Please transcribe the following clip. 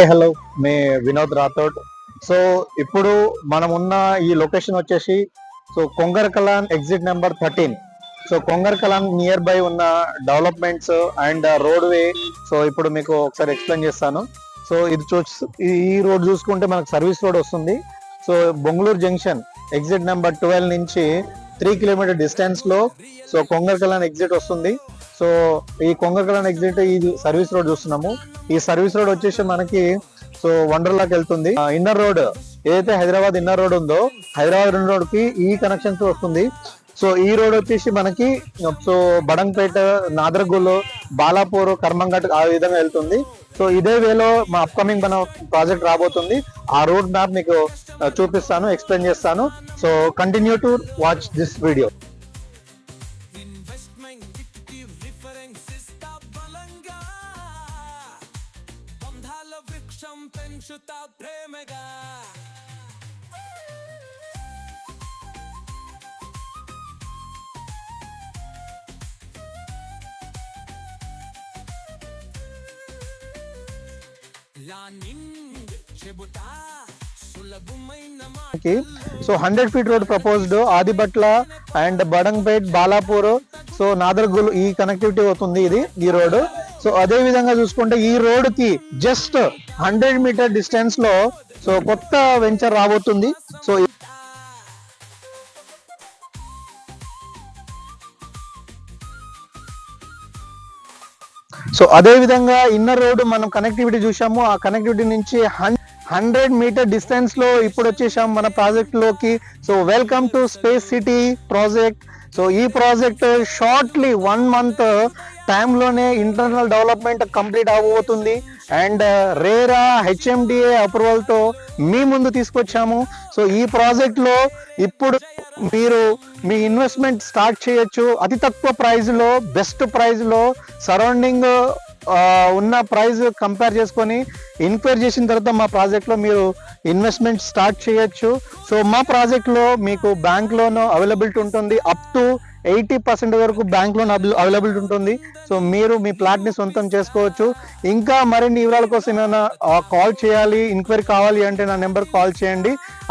Hi hello. Me Vinod Rathod. So ఇప్పుడు మనం ఉన్న ఈ లొకేషన్ వచ్చేసి so Kongar Kalan exit number thirteen. So Kongar Kalan near by ఉన్న developments and road way so ఇప్పుడు మీకు ఒకసారి ఎక్స్ప్లెయిన్ చేస్తాను. సో ఇది చూ ఈ రోడ్ చూసుకుంటే మనకు సర్వీస్ రోడ్ వస్తుంది. So Bongloor junction exit number twelve నుంచి త్రీ కిలోమీటర్ డిస్టెన్స్లో సో కొంగర్ కలాన్ ఎగ్జిట్ వస్తుంది. సో ఈ కొంగకలన్ ఎగ్జిట్ ఈ సర్వీస్ రోడ్ చూస్తున్నాము. ఈ సర్వీస్ రోడ్ వచ్చేసి మనకి సో వండర్లాకి వెళ్తుంది. ఇన్నర్ రోడ్ ఏదైతే హైదరాబాద్ ఇన్నర్ రోడ్ ఉందో హైదరాబాద్ ఇన్నర్ రోడ్కి ఈ కనెక్షన్స్ వస్తుంది. సో ఈ రోడ్ వచ్చేసి మనకి సో బడంపేట నాదరగూలు బాలాపూర్ కర్మంఘట్ ఆ విధంగా వెళ్తుంది. సో ఇదే వేలో మా అప్కమింగ్ మన ప్రాజెక్ట్ రాబోతుంది. ఆ రోడ్ మ్యాప్ మీకు చూపిస్తాను ఎక్స్ప్లెయిన్ చేస్తాను. So continue to watch this video వృక్షం పెంచుతా so hundred feet road proposed Adibatla and Badangpet Balapur so Nadergul ఈ కనెక్టివిటీ అవుతుంది ఇది ఈ రోడ్ సో అదే విధంగా చూసుకుంటే ఈ రోడ్కి జస్ట్ హండ్రెడ్ మీటర్ డిస్టెన్స్లో సో కొత్త వెంచర్ రాబోతుంది. సో సో అదే విధంగా ఇన్నర్ రోడ్ మనం కనెక్టివిటీ చూసాము ఆ కనెక్టివిటీ నుంచి హండ్రెడ్ మీటర్ డిస్టెన్స్లో ఇప్పుడు వచ్చేసాం మన ప్రాజెక్ట్లోకి. So welcome to space city project so ఈ ప్రాజెక్ట్ షార్ట్లీ వన్ మంత్ టైంలోనే ఇంటర్నల్ డెవలప్మెంట్ కంప్లీట్ అవబోతుంది. అండ్ రేరా హెచ్ఎండిఏ అప్రూవల్తో మీ ముందు తీసుకొచ్చాము. సో ఈ ప్రాజెక్ట్లో ఇప్పుడు మీరు మీ ఇన్వెస్ట్మెంట్ స్టార్ట్ చేయొచ్చు. అతి తక్కువ ప్రైజ్లో బెస్ట్ ప్రైజ్లో సరౌండింగ్ ఉన్న ప్రైస్ కంపేర్ చేసుకొని ఎంక్వైరీ చేసిన తర్వాత మా ప్రాజెక్ట్లో మీరు ఇన్వెస్ట్మెంట్ స్టార్ట్ చేయొచ్చు. సో మా ప్రాజెక్ట్లో మీకు బ్యాంక్ లోన్ అవైలబిలిటీ ఉంటుంది. అప్ టు ఎయిటీ పర్సెంట్ వరకు బ్యాంక్ లోన్ అవైలబిలిటీ ఉంటుంది. సో మీరు మీ ప్లాట్ని సొంతం చేసుకోవచ్చు. ఇంకా మరిన్ని వివరాల కోసం ఏమైనా కాల్ చేయాలి ఎంక్వైరీ కావాలి అంటే నా నెంబర్ కాల్ చేయండి.